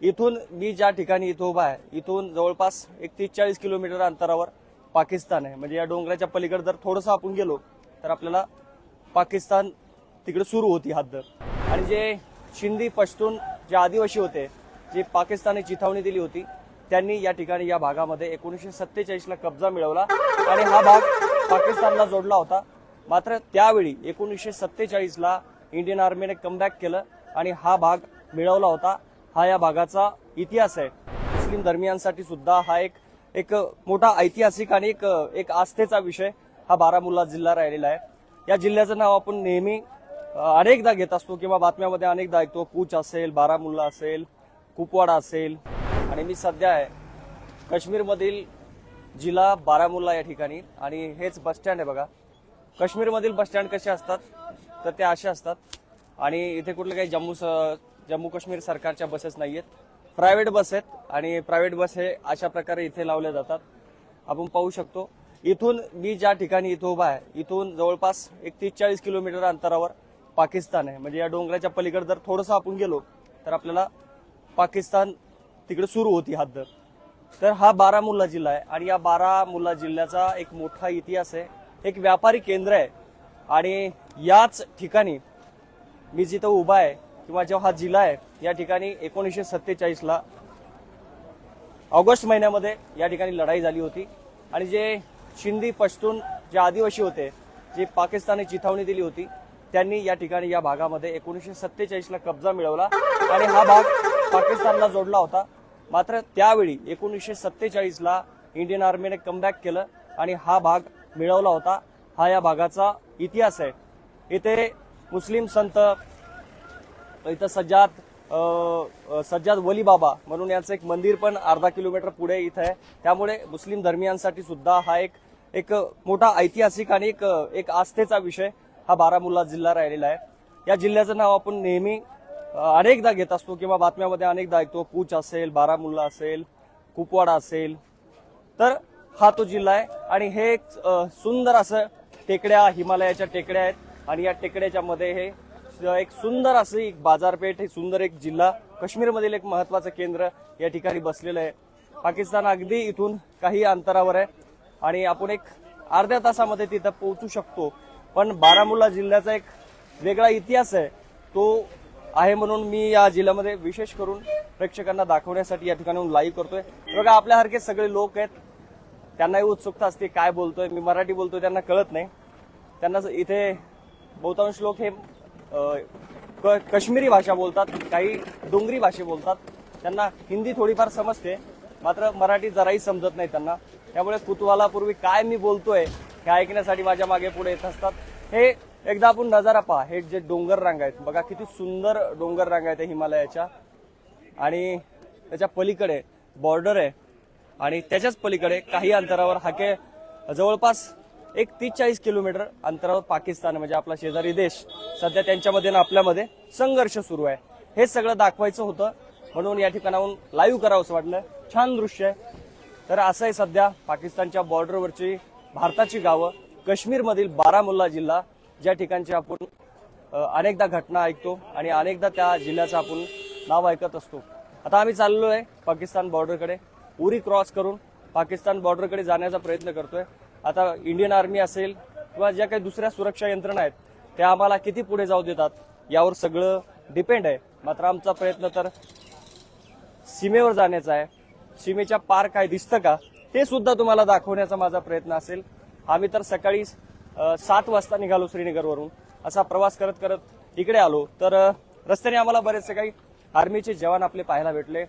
इथून मी ज्या ठिकाणी इथं उभा आहे इथून जवळपास एक तीस चाळीस किलोमीटर अंतरावर पाकिस्तान आहे. म्हणजे या डोंगराच्या पलीकडे जर थोडंसं आपण गेलो तर आपल्याला पाकिस्तान तिकडे सुरू होती हद्द. आणि जे शिंदी पश्तून जे आदिवासी होते जे पाकिस्तानी चिथावणी दिली होती त्यांनी या ठिकाणी या भागामध्ये एकोणीसशे सत्तेचाळीसला कब्जा मिळवला आणि हा भाग पाकिस्तानला जोडला होता. मात्र त्यावेळी एकोणीसशे सत्तेचाळीसला इंडियन आर्मीने कमबॅक केलं आणि हा भाग मिळवला होता. हा या भागाचा इतिहास आहे. मुस्लिम धर्मियांसाठी सुद्धा हा एक एक मोठा ऐतिहासिक आणि एक एक आस्थेचा विषय हा बारामुल्ला जिल्हा राहिलेला आहे. या जिल्ह्याचं नाव आपण नेहमी अनेकदा घेत असतो किंवा बातम्यामध्ये अनेकदा ऐकतो. कूच असेल बारामुल्ला असेल कुपवाडा असेल. आणि मी सध्या आहे काश्मीरमधील जिल्हा बारामुल्ला या ठिकाणी आणि हेच बसस्टँड आहे बघा. काश्मीरमधील बसस्टँड कसे असतात? तर ते असे असतात. आणि इथे कुठले काही जम्मू स- जम्मू काश्मीर सरकारच्या बसेस नाही आहेत प्रायव्हेट बस आहेत आणि प्रायव्हेट बस हे अशा प्रकारे इथे लावल्या जातात. आपण पाहू शकतो इथून मी ज्या ठिकाणी इथं उभा आहे इथून जवळपास एक तीस चाळीस किलोमीटर अंतरावर पाकिस्तान आहे. म्हणजे या डोंगराच्या पलीकडे जर थोडंसं आपण गेलो तर आपल्याला पाकिस्तान तिकडे सुरू होती हद्द तर हा बारामुल्ला जिल्हा आहे आणि या बारामुल्ला जिल्ह्याचा एक मोठा इतिहास आहे एक व्यापारी केंद्र आहे. आणि याच ठिकाणी मी जिथं उभा आहे किंवा जो हा जिल्हा आहे या ठिकाणी एकोणीसशे सत्तेचाळीसला ऑगस्ट महिन्यामध्ये या ठिकाणी लढाई झाली होती. आणि जे शिंदी पश्तून जे आदिवासी होते जे पाकिस्तानी चिथावणी दिली होती त्यांनी या ठिकाणी या भागामध्ये एकोणीसशे सत्तेचाळीसला कब्जा मिळवला. आणि हा भाग पाकिस्तानला जोडला होता. मात्र त्यावेळी एकोणीसशे सत्तेचाळीसला इंडियन आर्मीने कमबॅक केलं आणि हा भाग मिळवला होता. हा या भागाचा इतिहास आहे. इथे मुस्लिम संत इथं सज्जाद सज्जात सज्जाद वली बाबा म्हणून याचं एक मंदिर पण अर्धा किलोमीटर पुढे इथं आहे. त्यामुळे मुस्लिम धर्मियांसाठी सुद्धा हा एक एक मोठा ऐतिहासिक आणि एक एक आस्थेचा विषय हा बारामुल्ला जिल्हा राहिलेला आहे. या जिल्ह्याचं नाव आपण नेहमी अनेकदा घेत असतो किंवा बातम्यामध्ये अनेकदा ऐकतो. पूच असेल बारामुल्ला असेल कुपवाडा असेल. तर हा तो जिल्हा आहे आणि हे एक सुंदर असं टेकड्या हिमालयाच्या टेकड्या आहेत. आणि या टेकड्याच्या मध्ये हे एक सुंदर असं एक बाजारपेठ हे सुंदर एक जिल्हा काश्मीरमधील एक महत्वाचं केंद्र या ठिकाणी बसलेलं आहे. पाकिस्तान अगदी इथून काही अंतरावर आहे आणि आपण एक अर्ध्या तासामध्ये तिथं पोहोचू शकतो. पण बारामुल्ला जिल्ह्याचा एक वेगळा इतिहास आहे. तो आहे म्हणून मी या जिल्ह्यामध्ये विशेष करून प्रेक्षकांना दाखवण्यासाठी या ठिकाणी लाईव्ह करतोय. बघा आपल्यासारखे सगळे लोक आहेत. त्यांनाही उत्सुकता असते काय बोलतोय. मी मराठी बोलतोय त्यांना कळत नाही. त्यांना इथे बहुतांश लोक हे क- काश्मीरी भाषा बोलतात काही डोंगरी भाषे बोलतात. त्यांना हिंदी थोडीफार समजते मात्र मराठी जराही समजत नाही त्यांना. त्यामुळे कुतूहलापूर्वी काय मी बोलतोय हे ऐकण्यासाठी माझ्या मागे पुढे येत असतात. हे एकदा आपण नजारा पहा हे जे डोंगर रांग आहेत बघा किती सुंदर डोंगर रांग आहेत हिमालयाच्या. आणि त्याच्या पलीकडे बॉर्डर आहे. आणि त्याच्याच पलीकडे काही अंतरावर हाके जवळपास एक तीस चाळीस किलोमीटर अंतरावर पाकिस्तान म्हणजे आपला शेजारी देश सध्या त्यांच्यामध्ये आणि आपल्यामध्ये संघर्ष सुरू आहे. हे सगळं दाखवायचं होतं. म्हणून या ठिकाणाहून लाईव्ह करावं असं वाटलं. छान दृश्य आहे. तर असं आहे सध्या पाकिस्तानच्या बॉर्डरवरची भारताची गावं. काश्मीरमधील बारामुल्ला जिल्हा ज्या ठिकाणची आपण अनेकदा घटना ऐकतो आणि अनेकदा त्या जिल्ह्याचं आपण नाव ऐकत असतो. आता आम्ही चाललो आहे पाकिस्तान बॉर्डरकडे उरी क्रॉस करून पाकिस्तान बॉर्डरकडे जाण्याचा प्रयत्न करतोय. आता इंडियन आर्मी असेल किंवा ज्या काही दुसऱ्या सुरक्षा यंत्रणा आहेत त्या आम्हाला किती पुढे जाऊ देतात यावर सगळं डिपेंड आहे. मात्र आमचा प्रयत्न तर सीमेवर जाण्याचा आहे. सीमेच्या पार काय दिसतं का ते सुद्धा तुम्हाला दाखवण्याचा माझा प्रयत्न असेल. आम्ही तर सकाळी सात वाजता निघालो श्रीनगरवरून. असा प्रवास करत करत इकडे आलो. तर रस्त्याने आम्हाला बरेचसे काही आर्मीचे जवान आपले पाहायला भेटले.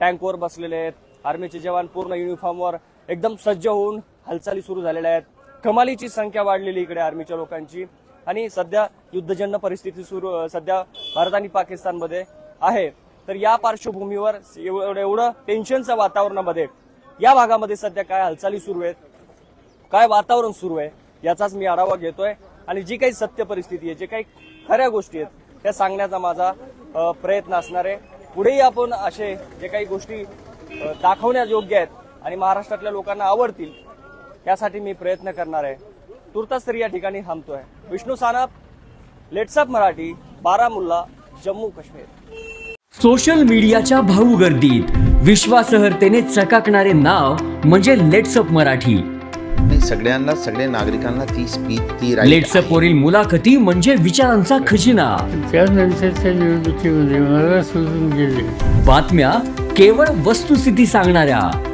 टँकवर बसलेले आहेत. आर्मीचे जवान पूर्ण युनिफॉर्मवर एकदम सज्ज होऊन हालचाली सुरू झालेल्या आहेत. कमालीची संख्या वाढलेली इकडे आर्मीच्या लोकांची. आणि सध्या युद्धजन्य परिस्थिती सुरू सध्या भारत आणि पाकिस्तानमध्ये आहे. तर या पार्श्वभूमीवर एवढं एवढं टेन्शनच्या वातावरणामध्ये या भागामध्ये सध्या काय हालचाली सुरू आहेत? काय वातावरण सुरू आहे? याचाच मी आढावा घेतोय. आणि जी काही सत्य परिस्थिती आहे जे काही खऱ्या गोष्टी आहेत त्या सांगण्याचा माझा प्रयत्न असणार आहे. पुढेही आपण असे जे काही गोष्टी दाखवण्यायोग्य आहेत आणि महाराष्ट्रातल्या लोकांना आवडतील यासाठी मी प्रयत्न करणार आहे. तुर्तास तरी या ठिकाणी थांबतोय. विष्णू सानप लेट्सअप मराठी बारामुल्ला जम्मू काश्मीर. सोशल मीडियाच्या भाऊ गर्दीत विश्वासार्हतेने चकाकणारे नाव म्हणजे लेट्सअप मराठी. सगळ्यांना सगळ्या नागरिकांना ती स्पीच ती लेट्सअप. वरील मुलाखती म्हणजे विचारांचा खजिना. त्यानंतरच्या निवडणुकीमध्ये मला सोडून गेले. बातम्या केवळ वस्तुस्थिती सांगणाऱ्या.